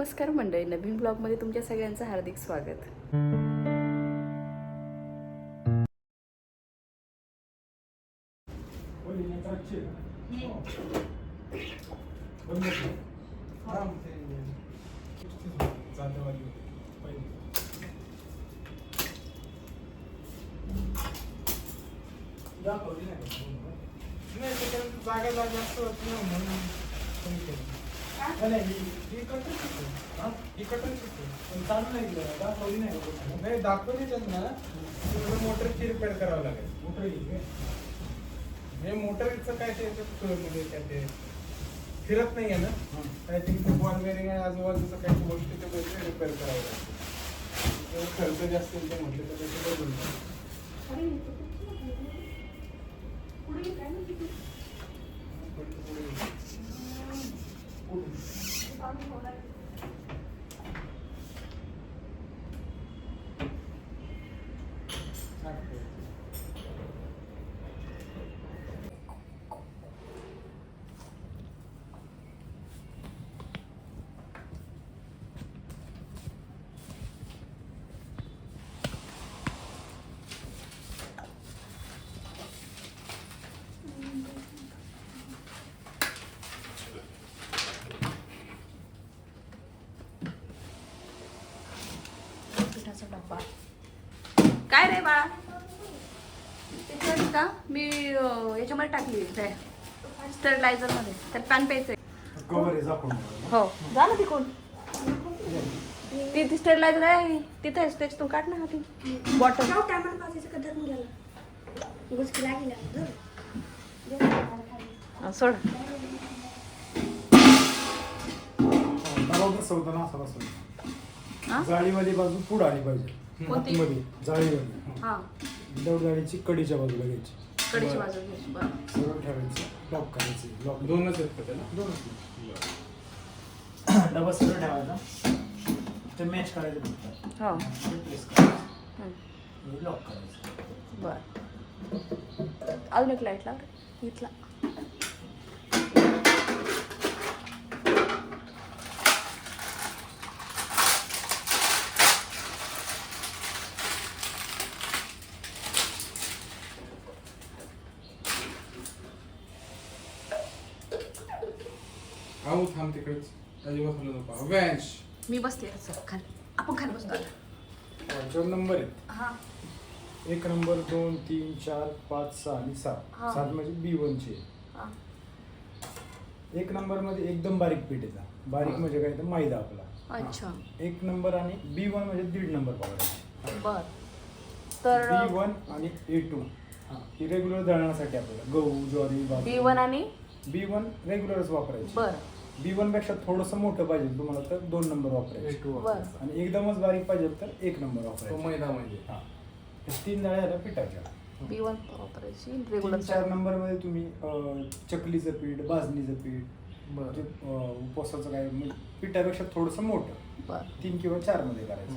नमस्कार मंडळी नवीन ब्लॉगमध्ये तुमच्या सगळ्यांचं हार्दिक स्वागत. त्यात ना तिकडे मोटरची रिपेअर करावं लागेल. हे मोटरचं काय ते म्हणजे काय ते फिरत नाही आहे ना काय ते बॉल बेरिंग आहे आजूबाजूचं काही गोष्टी ते पैसे रिपेअर करावं लागेल. खर्च जास्त ते म्हटलं तर त्याचे बदलून जाईल. पुढे- पुढे. पुढे. पिठाचा डब्बा. काय रे बाळा? का? मी याच्यामध्ये टाकली स्टरलायझरमध्ये. तर पॅन प्यायचंय. हो. झालं ती कोण ती ती स्टरलायझर आहे तिथे आहे त्याच्यातून काढ ना ती बॉटल सोड. हा? जाळीवाली बाजू पुढे आली पाहिजे. कोणती? आतमध्ये जाळीवाली. हा. विदाऊट जाळीची कडीच्या बाजूला घ्यायची. कडीची बाजू घ्यायची बरं. सरळ ठेवायचं लॉक करायचं लॉक दोनच आहेत का त्याला? दोनच डबा सरळ ठेवायचा. ते मॅच करायचं फक्त. हो. प्लेस करायचं. हं. लॉक करायचं. बर. अजून एक लाइट लाव इथला आऊ थांब तिकडेच अजिबात हलू नको. अव्यांश मी बसते असं खाली. आपण खाली बसतो आता. नंबर आहेत हा. एक नंबर दोन तीन चार पाच सहा आणि हा. सात सात म्हणजे बी वनचे हा. एक नंबरमध्ये एकदम बारीक पीठ येतात बारीक. म्हणजे काय तर मैदा आपला. अच्छा. एक नंबर आणि बी वन म्हणजे दीड नंबर बर. तर बी वन आणि ए टू ही. रेग्युलर दळण्यासाठी आपल्याला गहू ज्वारी बी वन आणि? बी वन रेग्युलरच वापरायची. बर. बी वनपेक्षा थोडंसं मोठं पाहिजे तुम्हाला तर दोन नंबर वापरायचे. बर. आणि एकदमच बारीक पाहिजे तर एक नंबर तो वापरायचा मैदा म्हणजे. हा. हे तीन जाळ्या झाल्या पिठाच्या. बी वन वापरायची तीन रेग्युलर चार नंबरमध्ये तुम्ही अं, चकलीचं पीठ भाजणीचं पीठ म्हणजे बरं अं, उपवासाचं काय म्हणजे पिठापेक्षा थोडंसं मोठं. बर. तीन किंवा चारमध्ये करायचं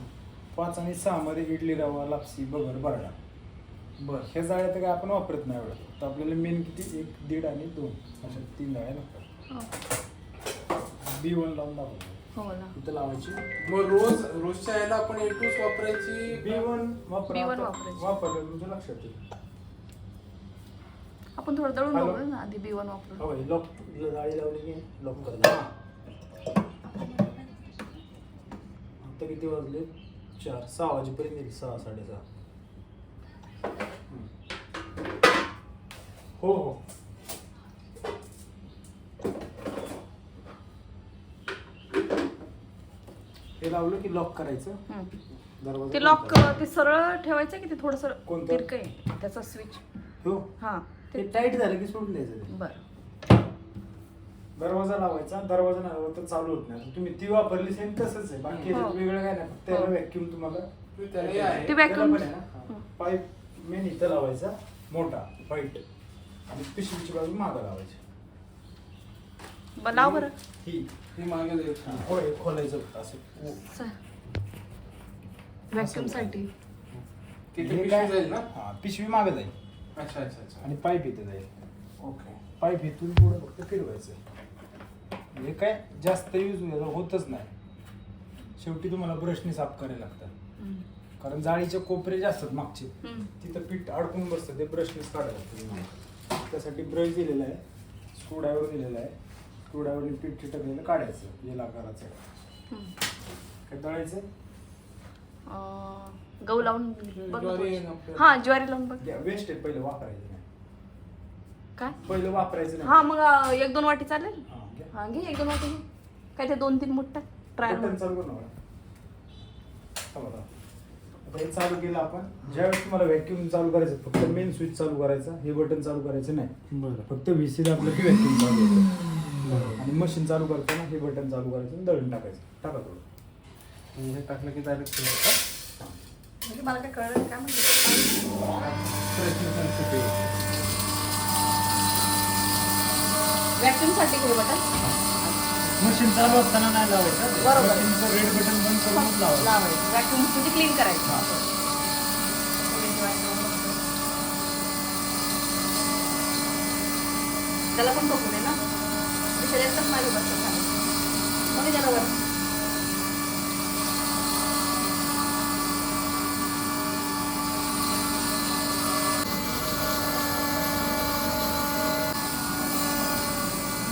पाच आणि सहा मध्ये इडली रवा लापसी बगर बरडा. बरं. ह्या जाळ्या तर काय आपण वापरत नाही एवढं. तर आपल्याला मेन किती? एक दीड आणि दोन. अशा तीन जाळ्या लागतात. हो. बी वन लावून दाखवतो हो ना. इथं लावायची. मग रोज रोजच्या याला आपण एटूच वापरायची? बी वन वापर. B1 वापरायची. वापरलं तुमच्या लक्षात येईल. आपण थोडं दळून हॅलो? बघू ना आधी बी वन वापरून. हो लॉक जाळी लावली की लॉक करतो आता किती वाजले? चार सहा वाजेपर्यंत येईल सहा साडेसहा. हम्म. हो हो. लावलं की लॉक करायचं हं. दरवाजा ते लॉक. ते सरळ ठेवायचं की ते थोडस कोणतं? तिरकं आहे त्याचा स्विच हो हा ते टाईट झालं की सोडून द्यायचं ते. बर दरवाजा लावायचा दरवाजा नाही लावला तर चालू होत नाही तुम्ही ती वापरली सेम तसंच आहे बाकी याच्यात हो. वेगळं काय नाही फक्त त्याला हो. व्हॅक्यूम तुम्हाला ते त्याला हे आहे. ते vacuum- त्याला पण आहे ना, हं. पाईप मेन इथं लावायचा मोठा व्हाईट आणि पिशवीची बाजू मागं लावायची ब- लाव बरं. ही हे मागे द्यायचं. होय खोलायचं असं. व्हॅक्युमसाठी. तिथे हे पिशवी? जाईल ना? हा पिशवी मागे जाईल. अच्छा अच्छा अच्छा. आणि पाईप इथे जाईल. ओके. पाईप इथून पुढे फक्त फिरवायचं. हे काय? जास्त यूज होतच नाही. शेवटी तुम्हाला ब्रशने साफ करायला लागतात. हम्म. कारण जाळीचे कोपरे जे असतात मागचे हम्म. तिथं पीठ अडकून बसतं ते ब्रशनेच काढायला लागतं. त्यासाठी ब्रश दिलेला आहे स्क्रूड्रायव्हर दिलेला आहे. स्क्रूड्रायव्हरने पीठ चिटकलेलं काढायचं येल आकाराचं. काय दळायचं अं, गहू लावून बघ ना ज्वारी थोडीशी. आहे ना आपल्याकडे. हा ज्वारी लावून बघ. वेस्ट आहे पहिलं वापरायचं नाही. काय? पहिलं वापरायचं नाही. हा मग अं, एक दोन वाटी चालेल? हा, घ्या. हा घे एक दोन वाटी. घे काय ते दोन तीन मुठ्ठा? ट्रायल बटन चालू कर ना. आता हे चालू केलं आपण. ज्यावेळेस तुम्हाला व्हॅक्यूम चालू करायचं फक्त मेन स्विच चालू करायचा हे बटन चालू करायचं नाही. बरं. फक्त व्हीसी दाबलं की व्हॅक्यूम चालू होतं. आणि मशीन चालू करताना हे बटन चालू करायचं आणि दळण टाकायचं. टाका थोडं. हे टाकलं की डायरेक्ट म्हणजे मला काय कळलं काय बटन मशीन चालू असताना नाही लावायचं. बरोबर. रेड बटन बंद करूनच लावायचं. व्हॅक्युम म्हणजे क्लीन करायचं. त्याला पण दे ना? शरीरातच माझी बसत मग त्याला वर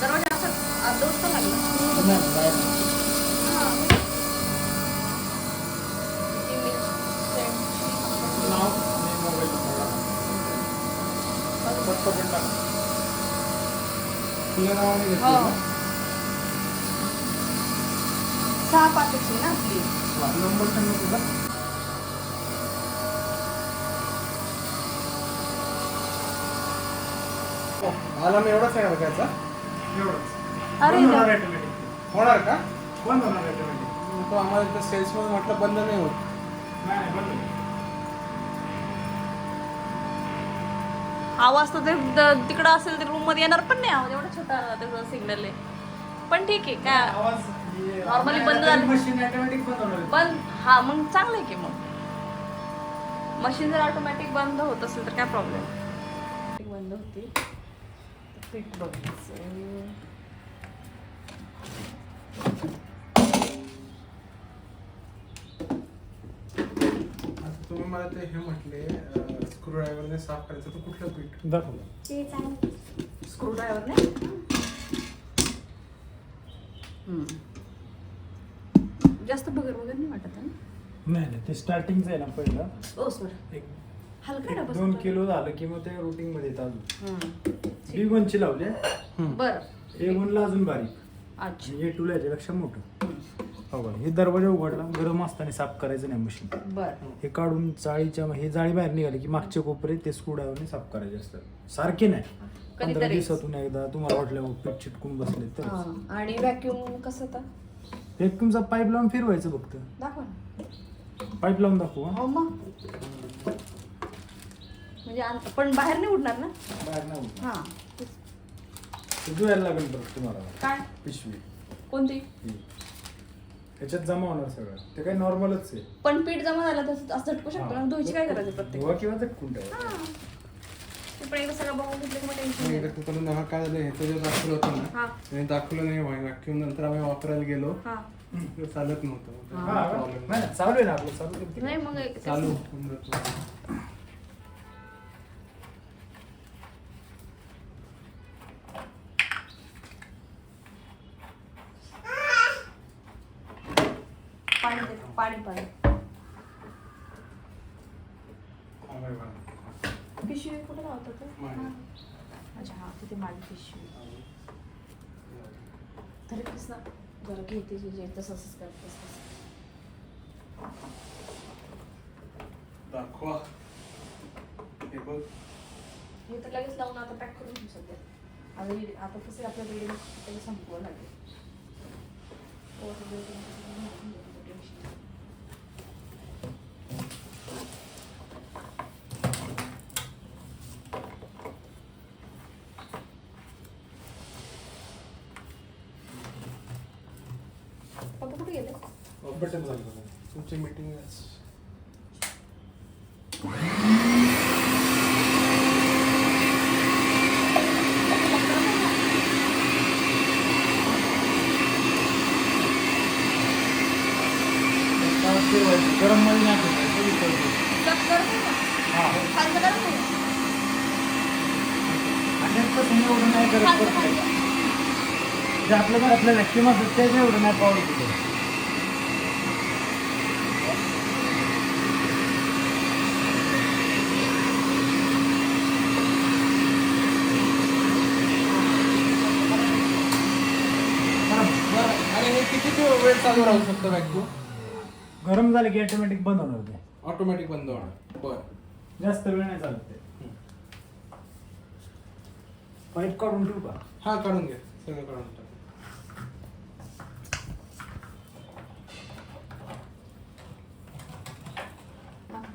दरवाजा असं अर्धवट का लागला हा. नाव आणि मोबाईल फक्त बटन टाक तुझ्या नावाने घेतलं हो. ना? सहा ना आपली नंबर सांग तुझा मला मी एवढाच आहे बघायचा एवढंच अरे बंद देवा. होणार automatic. होणार का बंद होणार automatic. तो आम्हाला इथं सेल्समध्ये म्हटलं बंद नाही होत नाही नाही, बंद होईल. आवाज तर ते द- तिकडं असेल तर रूममध्ये येणार पण नाही आवाज. एवढा छोटा त्याचा सिग्नल आहे. पण ठीक आहे काय आवाज हे- Normally बंद झालं. मशीन ऑटोमॅटिक बंद होणार. आहे. बंद हा मग चांगलं आहे की मग. मशीन जर ऑटोमॅटिक बंद होत असेल तर काय प्रॉब्लेम बंद होती. पीठ बघायचं. तुम्ही मला ते हे म्हटले स्क्रू ड्रायव्हरने साफ करायचं तर कुठलं पीठ? दाखवलं ते चांगलं. स्क्रू ड्रायव्हरने जास्त बगर वगैरे नाही वाटत आहे ना नाही नाही ते स्टार्टिंगचं आहे ना पहिलं. ओ सॉरी एक हलका एक डबा दोन किलो झालं की मग ते रुटीन मध्ये येतात अजून. हम्म. बी वनची लावली बरं. ए वनला अजून बारीक. अच्छा. ए टूला याच्यापेक्षा मोठं. हो हे दरवाजा उघडला गरम असताना साफ करायचं नाही मशीन बरं. हे काढून जाळीच्या हे जाळी बाहेर निघाली की मागचे कोपरे ते स्क्रूड्रायव्हरने साफ करायचे असतात. सारखे नाही. पंधरा कधीतरी दिवसातून एकदा तुम्हाला वाटलं पीठ चिटकून बसले तर. हा. आणि व्हॅक्युम कसं होता? तुमचा पाईप लावून फिरवायचं फक्त. दाखवा ना. पाईप लावून दाखवू हा? हो मग. म्हणजे पण बाहेर नाही उडणार ना? बाहेर नाही उडणार. हा. ते धुवायला लागेल बरं तुम्हाला. काय? पिशवी. कोणती? ही. त्याच्यात जमा होणार सगळं. ते काही नॉर्मलच आहे. पण पीठ जमा झालं तसं असं झटकू शकतो ना. धुवायची काय करायचं प्रत्येक? धुवा किंवा झटकून ठेवा. हा. ते पण एकदा सगळं बघून घेतलं की मग टेन्शन मग नाही. एकदा नहा काय झालं ह्याचं जे दाखवलं होतं ना हा. ते दाखवलं नाही व्हॅक्यूम नंतर आम्ही वापरायला गेलो. हा. ते चालत नव्हतं. हा, हा. प्रॉब्लेम नाही, नाही, चालू आहे ना आपलं. चालू आहे. नाही मग एक- चालू होऊन जातो. पाणी दे, पाणी पाणी हा, बरं, बरं. पिशवी कुठे लावतात ते? मागे. हा. अच्छा हा तिथे माझी पिशवी तरी कसं जरा घेते जे जे तसं असंच करते तसं. दाखवा हे बघ हे तर लगेच लावून आता पॅक करून घेऊ सध्या आता हे- आता कसं आपल्या बिल्डिंग त्याला संपवावं लागेल हो, आता building कसं संपवून देऊ, tension नाही. पप्पा कुठे गेले बटन चालू करा. तुमची मीटिंग गरममध्ये नाही करतो का? हा. एवढं नाही करत. जे आपल्या घरातल्या व्हॅक्युम असतात त्याचं एवढं नाही तिथे बरं. आणि हे किती दिवस वेळ चालू राहू शकतं व्हॅक्यूम गरम झालं की ऑटोमॅटिक बंद होणार ते. ऑटोमॅटिक बंद होणार. बरं. जास्त वेळ नाही चालत ते. पाईप काढून ठेवू का? हा काढून घ्या सगळं काढून टाक.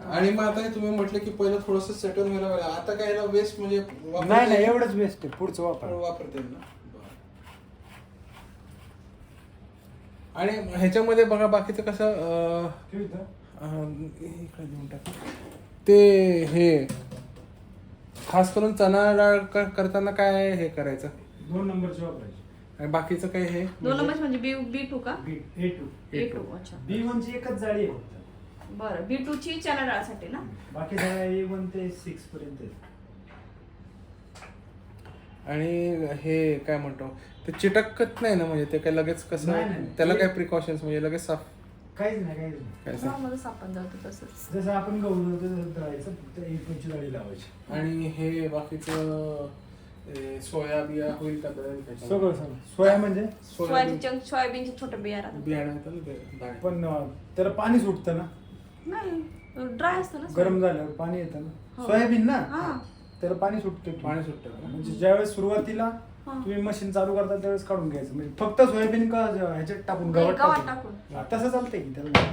आणि मग आता हे तुम्ही म्हटलं की पहिलं थोडस सेटल व्हायला पाहिजे. आता काय याला वेस्ट म्हणजे नाही नाही? एवढंच बेस्ट आहे. पुढचं वापर. वापरता येईल ना बरं. आणि ह्याच्यामध्ये बघा बाकीचं कसं देऊन टाक. ते हे खास करून चणा डाळ करताना काय हे करायचं? दोन नंबरचे वापरायचे. आणि बाकीचं काय हे? दोन नंबर म्हणजे बी बी टू का? B A two. A two. अच्छा. बी वनची एकच जाळी आहे फक्त. बरं बी टू ची चना डाळसाठी ना? बाकी सगळ्या ए वन ते सिक्स पर्यंत आहेत. आणि हे काय म्हणतो ते चिटकत नाही ना म्हणजे ते काय लगेच नाही, कसं नाही. त्याला काय प्रिकॉशन्स म्हणजे लगेच साफ काहीच नाही काहीच नाही. काय हा, सांग मला सापण जातं तसंच. जसं आपण तसं दळायचं फक्त एक लावायची. आणि हे बाकीचं ए, सोया बिया होईल का? सगळं सगळं. सोया म्हणजे? सोयाचे चंक सोयाबीनचे छोटे बिया राहतात. बियाणं येतं ना ते दाणे. पण अं, त्याला पाणी सुटतं ना? नाही ड्राय असतं ना गरम झाल्यावर पाणी येतं ना? हो. सोयाबीन ना? हा. त्याला पाणी सुटतं पाणी सुटतं? म्हणजे ज्यावेळेस सुरुवातीला हा. तुम्ही मशीन चालू करता त्यावेळेस काढून घ्यायचं म्हणजे फक्त सोयाबीन का ज- ह्याच्यात टाकून नाही, गव्हात गव्हात टाकून टाकून. हा, तसं चालतंय की त्याला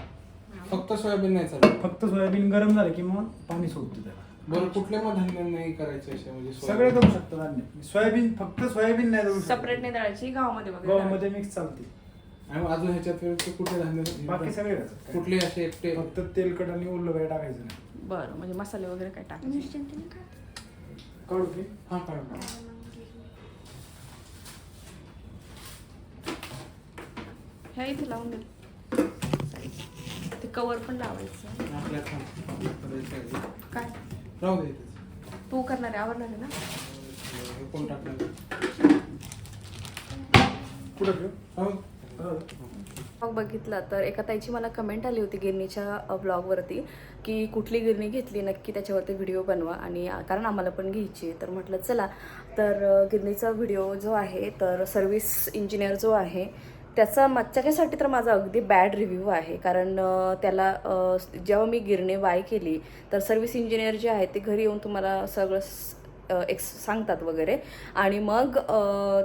फक्त सोयाबीन नाही चालत फक्त सोयाबीन गरम झालं की मग पाणी सुटतं त्याला बरं कुठले मग धान्य नाही करायचे असे म्हणजे सगळे सोयाबीन? करू शकतात धान्य सोयाबीन फक्त सोयाबीन नाही करू सेपरेट नाही दळायची गावामध्ये वगैरे गव्हामध्ये मिक्स चालते आणि अजून ह्याच्यात वेळचे कुठले धान्य बाकी सगळे घालतात. कुठले असे एकटे फक्त तेलकट आणि ओलं काही टाकायचं नाही दळायची. बरं म्हणजे मसाले वगैरे काय टाकायचे का? काढू की हा काढून ह्या इथे लावून दे. ते कवर पण लावायचं. आपल्या खाली. काय? राहू दे इथेच. तू करणार आहे आवडणार आहे ना? हे कोण टाकणार कुठं ठेव? राहू. मग बघितला तर एका ताईची मला कमेंट आली होती गिरणीच्या ब्लॉगवरती की कुठली गिरणी घेतली नक्की त्याच्यावरती व्हिडिओ बनवा आणि कारण आम्हाला पण घ्यायची आहे. तर म्हटलं चला तर गिरणीचा व्हिडिओ जो आहे तर सर्व्हिस इंजिनियर जो आहे त्याचा मा- तर माझा अगदी बॅड रिव्ह्यू आहे कारण त्याला जेव्हा मी गिरणी बाय केली तर सर्व्हिस इंजिनियर जे आहे ते घरी येऊन तुम्हाला सगळं एक्स एक सांगतात वगैरे. आणि मग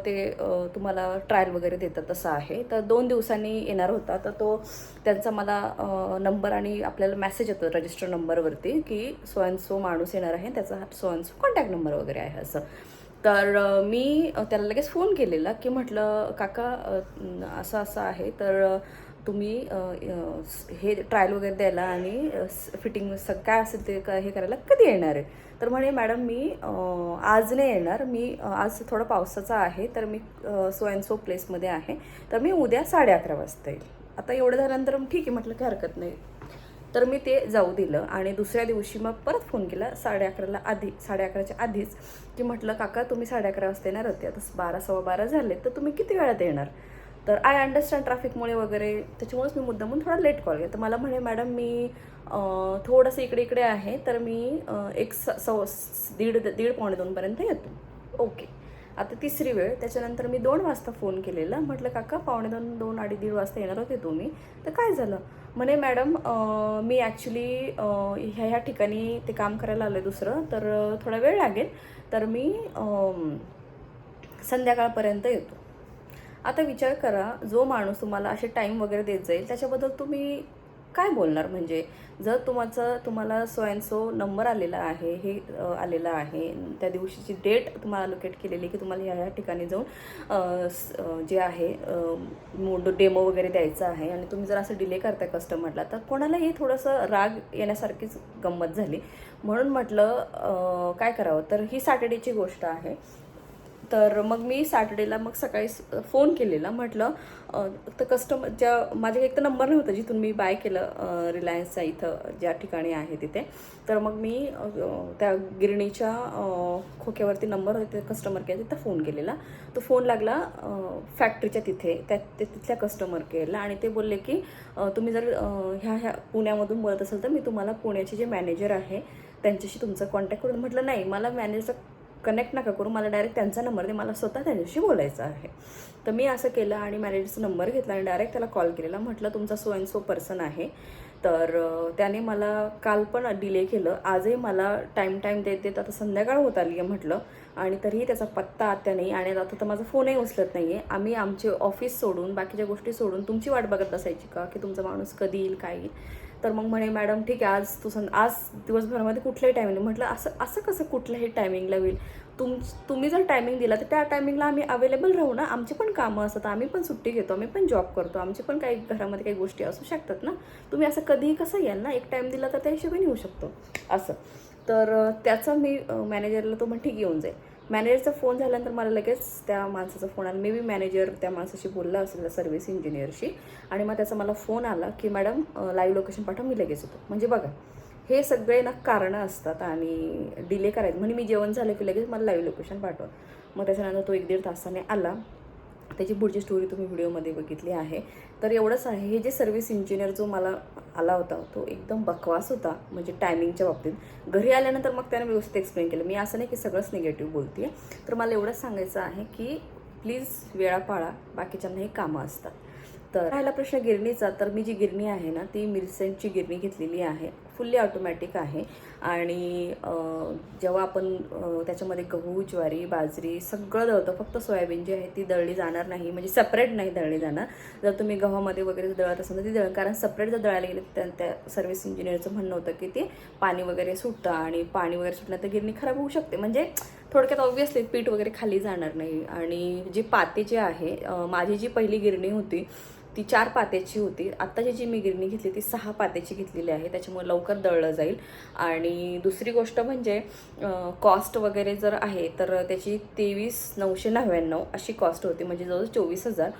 ते तुम्हाला ट्रायल वगैरे देतात तसं आहे. तर दोन दिवसांनी येणार होता. तर तो त्यांचा मला नंबर आणि आपल्याला मेसेज येतो रजिस्टर नंबरवरती की सो अँड सो माणूस येणार आहे. त्याचा so and so contact number वगैरे आहे असं. तर मी त्याला लगेच फोन केलेला की म्हटलं काका असं असं आहे. तर तुम्ही हे ट्रायल वगैरे द्यायला आणि फिटिंग सग काय असेल ते का हे करायला कधी येणार आहे? तर म्हणे मॅडम मी आज नाही येणार. मी आज थोडं पावसाचा आहे. तर मी सो अँड सो प्लेसमध्ये आहे. तर मी उद्या साडे अकरा वाजता येईल. आता एवढं झाल्यानंतर मग ठीक आहे म्हटलं काही हरकत नाही. तर मी ते जाऊ दिलं आणि दुसऱ्या दिवशी मग परत फोन केला साडे अकराला आधी साडे अकराच्या आधीच की म्हटलं काका तुम्ही साडे अकरा वाजता येणार होते. आता बारा सव्वा बारा झाले. तर तुम्ही किती वेळात येणार? तर आय अंडरस्टँड ट्रॅफिकमुळे वगैरे. त्याच्यामुळेच मी मुद्दामून थोडा लेट कॉल केला. तर मला म्हणे मॅडम मी थोडंसं इकडे इकडे आहे तर मी एक स सव स- दीड दीड पावणे दोनपर्यंत येतो. ओके आता तिसरी वेळ. त्याच्यानंतर मी दोन वाजता फोन केलेला. म्हटलं काका पावणे दोन दोन अडी दीड वाजता येणार होते तुम्ही. तर काय झालं? म्हणे मॅडम मी ॲक्च्युली ह्या ह्या ठिकाणी ते काम करायला आलं दुसरं. तर थोडा वेळ लागेल. तर मी संध्याकाळपर्यंत येतो. आता विचार करा जो माणूस तुम्हाला असे टाईम वगैरे देत जाईल त्याच्याबद्दल तुम्ही काय बोलणार? म्हणजे जर तुमचं तुम्हाला सो अँड सो नंबर आलेला आहे हे आलेलं आहे त्या दिवशीची डेट तुम्हाला अलोकेट केलेली की तुम्हाला ह्या ह्या ठिकाणी जाऊन जे आहे डेमो वगैरे द्यायचं आहे आणि तुम्ही जर असं डिले करताय कस्टमरला तर कोणालाही थोडंसं राग येण्यासारखीच गंमत झाली. म्हणून म्हटलं काय करावं? तर ही सॅटर्डेची गोष्ट आहे. तर मग मी सॅटर्डेला मग सकाळी फोन केलेला. म्हटलं तर कस्टमर ज्या माझ्या एक तर नंबर नव्हता जिथून मी बाय केलं रिलायन्सचा इथं ज्या ठिकाणी आहे तिथे. तर मग मी त्या गिरणीच्या खोक्यावरती नंबर होते कस्टमर केअर तिथं फोन केलेला. तो फोन लागला फॅक्टरीच्या तिथे त्या ते- तिथल्या कस्टमर केअरला आणि ते बोलले की तुम्ही जर ह्या ह्या पुण्यामधून बोलत असाल तर मी तुम्हाला पुण्याचे जे मॅनेजर आहे त्यांच्याशी तुमचा कॉन्टॅक्ट करून म्हटलं नाही मला मॅनेजरचा कनेक्ट नका करू. मला डायरेक्ट त्यांचा नंबर दे. मला स्वतः त्यांच्याशी बोलायचं आहे. तर मी असं केलं आणि मॅनेजरचा नंबर घेतला आणि डायरेक्ट त्याला कॉल केलेला. म्हटलं तुमचा सो अँड सो पर्सन आहे. तर त्याने मला काल पण डिले केलं. आजही मला टाईम टाईम देत देत आता संध्याकाळ होत आली आहे म्हटलं. आणि तरीही त्याचा पत्ता आत्या नाही. आणि आता तर माझा फोनही उचलत नाही आहे आम्ही आमचे ऑफिस सोडून बाकीच्या गोष्टी सोडून तुमची वाट बघत बसायची का? की तुमचा माणूस कधी येईल काय येईल? तर मग म्हणे मॅडम ठीक आहे आज तू सं आज दिवसभरामध्ये कुठल्याही टायमिंग म्हटलं असं असं कसं कुठल्याही टायमिंगला होईल? तुम तुम्ही जर टायमिंग दिला तर त्या टायमिंगला आम्ही अवेलेबल राहू ना? आमची पण कामं असतात आम्ही पण सुट्टी घेतो आम्ही पण जॉब करतो आमची पण काही घरामध्ये काही गोष्टी असू शकतात ना? तुम्ही असं कधीही कसं याल ना एक टाईम दिला तर त्या हिशोबाने येऊ शकतो. असं. तर त्याचं मी मॅनेजरला तो मग ठीक येऊन जाईल. मॅनेजरचा फोन झाल्यानंतर मला लगेच त्या माणसाचा फोन आला. मे बी मॅनेजर त्या माणसाशी बोलला असेल सर्व्हिस इंजिनियरशी आणि मग त्याचा मला फोन आला की मॅडम लाईव्ह लोकेशन पाठवा मी लगेच होतो म्हणजे बघा हे सगळे ना कारणं असतात आणि डिले करायचं. म्हणजे मी जेवण झालं की लगेच मला लाईव्ह लोकेशन पाठवा. मग त्याच्यानंतर तो एक दीड तासाने आला. त्याची पुढची स्टोरी तुम्ही व्हिडिओमध्ये बघितली आहे. तर एवढंच आहे हे जे सर्व्हिस इंजिनियर जो मला आला होता तो एकदम बकवास होता म्हणजे टायमिंगच्या बाबतीत. घरी आल्यानंतर मग त्याने व्यवस्थित एक्सप्लेन केलं. मी असं नाही की सगळंच निगेटिव्ह बोलते तर मला एवढंच सांगायचं आहे की प्लीज वेळा पाळा बाकीच्यांना हे कामं असतात. तर राहिला प्रश्न गिरणीचा. तर मी जी गिरणी आहे ना ती मिल्सेंटची गिरणी घेतलेली आहे. फुल्ली ऑटोमॅटिक आहे. आणि जेव्हा आपण त्याच्यामध्ये गहू ज्वारी बाजरी सगळं दळतो फक्त सोयाबीन जी आहे ती दळली जाणार नाही. म्हणजे सेपरेट नाही दळली जाणार. जर तुम्ही गव्हामध्ये वगैरे दळत असाल तर ती दळ कारण सेपरेट जर दळायला गेले तर त्या सर्व्हिस इंजिनियरचं म्हणणं होतं की ते पाणी वगैरे सुटतं आणि पाणी वगैरे सुटलं तर गिरणी खराब होऊ शकते. म्हणजे थोडक्यात ऑब्व्हियसली पीठ वगैरे खाली जाणार नाही. आणि जी पाते जे आहे माझी जी पहिली गिरणी होती ती चार पात्याची होती. आत्ताची जी मी गिरणी घेतली ती सहा पात्याची घेतलेली आहे. त्याच्यामुळे लवकर दळलं जाईल. आणि दुसरी गोष्ट म्हणजे कॉस्ट वगैरे जर आहे तर त्याची तेवीस नऊशे नव्याण्णव अशी कॉस्ट होती. म्हणजे जवळ चोवीस हजार.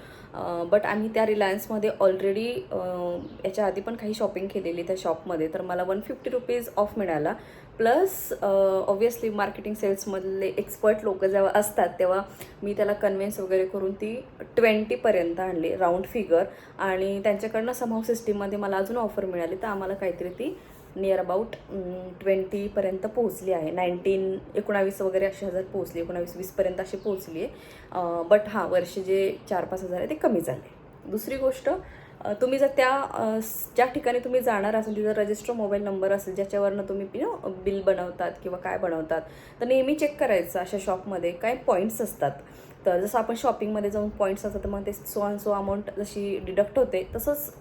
बट आम्ही त्या रिलायन्समध्ये ऑलरेडी याच्या आधी पण काही शॉपिंग केलेली त्या शॉपमध्ये तर मला वन फिफ्टी रुपीज ऑफ मिळाला. प्लस ऑब्वियसली मार्केटिंग सेल्समधले एक्सपर्ट लोक जेव्हा असतात तेव्हा मी त्याला कन्व्हिन्स वगैरे करून ती ट्वेंटीपर्यंत आणली राऊंड फिगर आणि त्यांच्याकडनं समाव सिस्टीममध्ये मला अजून ऑफर मिळाली तर आम्हाला काहीतरी ती नियर अबाउट ट्वेंटीपर्यंत पोहोचली आहे. नाईन्टीन एकोणावीस वगैरे अशी हजार पोहोचली एकोणावीस वीसपर्यंत अशी पोहोचली आहे. बट हां वर्ष जे चार पाच हजार आहे ते कमी झाले. दुसरी गोष्ट तुम्ही जर त्या ज्या ठिकाणी तुम्ही जाणार असाल तिथं रजिस्टर मोबाईल नंबर असेल ज्याच्यावरनं तुम्ही यु बिल बनवतात किंवा काय बनवतात तर नेहमी चेक करायचं अशा शॉपमध्ये काय पॉईंट्स असतात. तर जसं आपण शॉपिंगमध्ये जाऊन पॉईंट्स असतात तर मग ते सो अँड सो अमाऊंट जशी डिडक्ट होते तसंच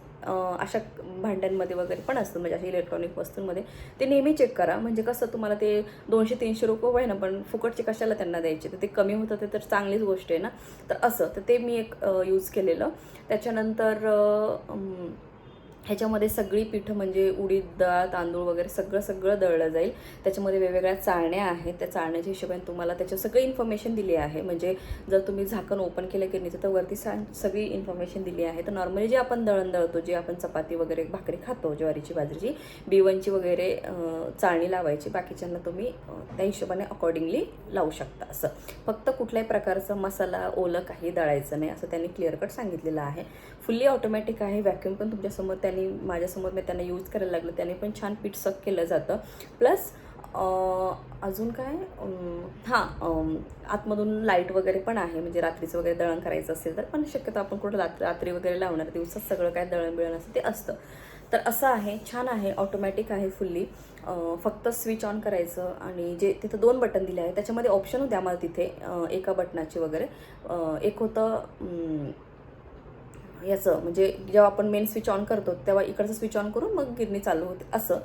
अशा भांड्यांमध्ये वगैरे पण असतं म्हणजे अशा इलेक्ट्रॉनिक वस्तूंमध्ये. ते नेहमी चेक करा. म्हणजे कसं तुम्हाला ते दोनशे तीनशे रुपये होय ना पण फुकटचे कशाला त्यांना द्यायचे? तर ते कमी होतं ते तर चांगलीच गोष्ट आहे ना. तर असं तर ते मी एक यूज केलेलं. त्याच्यानंतर ह्याच्यामध्ये सगळी पीठं म्हणजे उडीद डाळ तांदूळ वगैरे सगळं सगळं दळलं जाईल. त्याच्यामध्ये वेगवेगळ्या चाळण्या आहेत. त्या चाळण्याच्या हिशोबाने तुम्हाला त्याच्यावर सगळी इन्फॉर्मेशन दिली आहे. म्हणजे जर तुम्ही झाकण ओपन केलं की नाही तर वरती सा सगळी इन्फॉर्मेशन दिली आहे. तर नॉर्मली जे आपण दळण दळतो जे आपण चपाती वगैरे भाकरी खातो ज्वारीची बाजरीची बिवनची वगैरे चाळणी लावायची. बाकीच्यांना तुम्ही त्या हिशोबाने अकॉर्डिंगली लावू शकता असं. फक्त कुठल्याही प्रकारचा मसाला ओलं काही दळायचं नाही असं त्यांनी क्लिअर कट सांगितलेलं आहे. फुल्ली ऑटोमॅटिक आहे व्हॅक्यूम पण तुमच्यासमोर त्यांनी माझ्यासमोर मी त्यांना यूज करायला लागलं. त्याने पण छान पीठ सक केलं जातं. प्लस अजून काय? हां आतमधून लाइट वगैरे पण आहे. म्हणजे रात्रीचं वगैरे दळण करायचं असेल तर पण शक्यतो आपण कुठं रात्र रात्री वगैरे लावणार दिवसात सगळं काय दळण बिळण असतं ते असतं. तर असं आहे छान आहे ऑटोमॅटिक आहे फुल्ली. फक्त स्विच ऑन करायचं आणि जे तिथं दोन बटन दिले आहे त्याच्यामध्ये ऑप्शन होते आम्हाला तिथे एका बटनाचे वगैरे. एक होतं याचं. म्हणजे जेव्हा आपण मेन स्विच ऑन करतो तेव्हा इकडचं स्विच ऑन करून मग गिरणी चालू होते. असं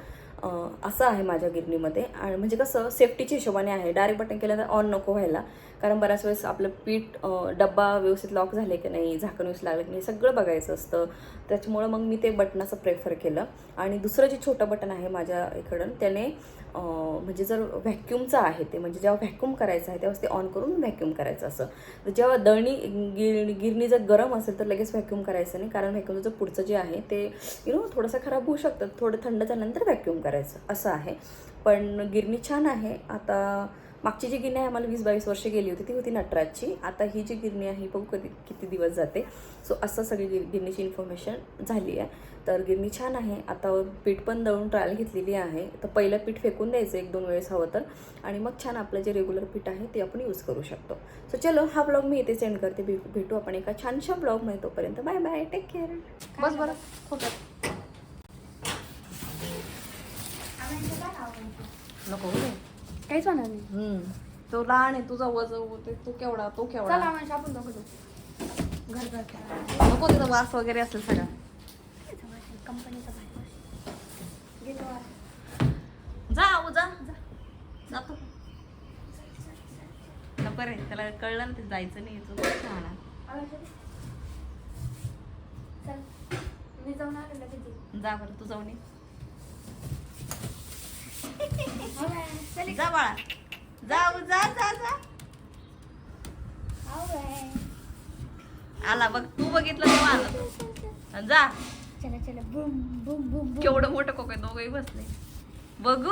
असं आहे माझ्या गिरणीमध्ये. आणि म्हणजे कसं सेफ्टीच्या हिशोबाने आहे. डायरेक्ट बटन केलं तर ऑन नको व्हायला. कारण बऱ्याच वेळेस आपलं पीठ डब्बा व्यवस्थित लॉक झाले की नाही झाकण व्यवस्थित लागलं की नाही सगळं बघायचं असतं. त्याच्यामुळं मग मी ते बटनाचं प्रेफर केलं. आणि दुसरं जे छोटं बटन आहे माझ्या इकडं त्याने म्हणजे जर व्हॅक्यूमचं आहे ते म्हणजे जेव्हा व्हॅक्यूम करायचं आहे तेव्हा ते ऑन करून व्हॅक्यूम करायचं असं. तर जेव्हा दळणी गिर गिरणी जर गरम असेल तर लगेच व्हॅक्यूम करायचं नाही कारण व्हॅक्यूमचं पुढचं जे आहे ते यु नो थोडंसं खराब होऊ शकतं. थोडं थंड झाल्यानंतर व्हॅक्यूम करायचं असं आहे. पण गिरणी छान आहे. आता मागची जी गिरणी आहे आम्हाला वीस बावीस वर्ष गेली होती ती होती नटराजची. आता ही जी गिरणी आहे बघू कधी किती दिवस जाते? सो असं सगळी गिर गिरणीची इन्फॉर्मेशन झाली आहे. तर गिरणी छान आहे. आता पीठ पण दळून ट्रायल घेतलेली आहे. तर पहिलं पीठ फेकून द्यायचं एक दोन वेळेस हवं तर. आणि मग छान आपलं जे रेग्युलर पीठ आहे ते आपण यूज करू शकतो. सो चलो हा ब्लॉग मी इथे सेंड करते. भेटू आपण एका छानशा ब्लॉगमध्ये तोपर्यंत. बाय बाय टेक केअर बस बरं. आवडायचं नको काहीच होणार नाही तो लहान आहे तुझा वज तो केवढा तो चल केवढा आम्हाला आपण दोघं जाऊ घर घर खेळा नको तिथं वास वगैरे असेल सगळा कंपनीचा भाई घेतो वास. जा आऊ जा जातो नको रे त्याला कळलं ना ते जायचं नाही छान आहे. आवडलं? चल मी जाऊन आलो लगेच. जा बरं तू जाऊन ये. जा बाळा. जाऊ जा जा जा. आला बघ तू बघितलं तेव्हा आला. जा. चला चला. बुम बुम बुम केवढं मोठं कोक दोघंही बसले. बघू.